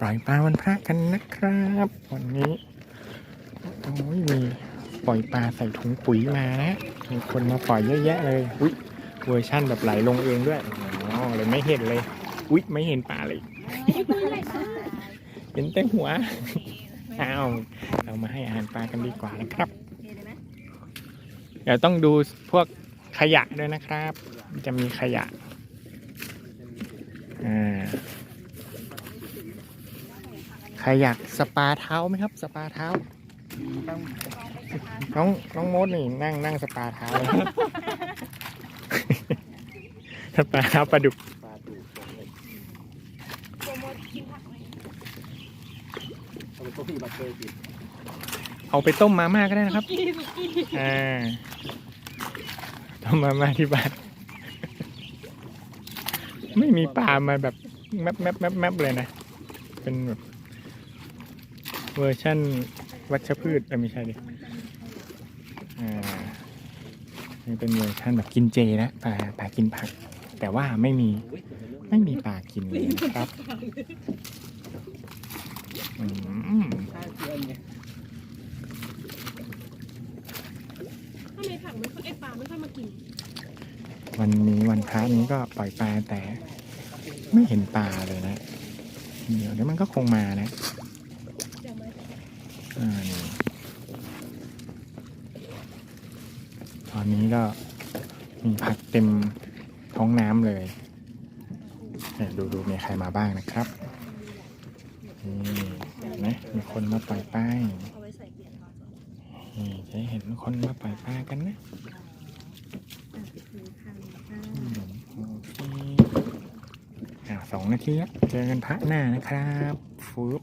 ปล่อยปลาวันพระกันนะครับ วันนี้โอ้ยมีปล่อยปลาใส่ถุงปุ๋ยมานะมีคนมาปล่อยเยอะแยะเลยอุ้ยเวอร์ชั่นแบบไหลลงเองด้วยอ๋อเลยไม่เห็นเลยอุ้ยไม่เห็นปลาเลยเห็นแต่หัวอ้าวเรามาให้อาหารปลากันดีกว่านะครับเดี๋ยวต้องดูพวกขยะด้วยนะครับ จะมีขยะอ่า ใครอยากสปาเท้าไหมครับ สปาเท้า น้องน้องมดนี่นั่งนั่งสปาเท้าเลยสปาเท้าปลาดุกปลาดูดเอาไปต้มมาเคยกินเอาไปต้มมาม่าก็ได้นะครับอ่าต้มมาม่าที่บ้านไม่มีปลามาแบบแมบแมบแมบแมบเลยนะ เป็นแบบ เวอร์ชั่นวัชพืชเอ้ยไม่ใช่ดิอ่านี่เป็นเวอร์ชั่นแบบกินเจนะปลาปลากินผัก แต่ว่าไม่มีไม่มีปลากินเลยนะครับอืมข้าวเทียนไงทำไมผักไม่ค่อยไอปลาไม่ค่อยมากินวันนี้วันพระนี้ก็ปล่อยปลาแต่ ไม่เห็นปลาเลยนะ เดี๋ยวเดี๋ยวมันก็คงมานะ เดี๋ยวมา อ่านี่ ตอนนี้ก็มีผักเต็มท้องน้ำเลยเนี่ยดูดูมีใครมาบ้างนะครับนี่เห็นไหมมีคนมาปล่อยปลาเอาไว้ยนี่จะเห็นคนมาปล่อยปลากันนะสองนาทีแล้วเจอกันพระหน้านะครับฟูบ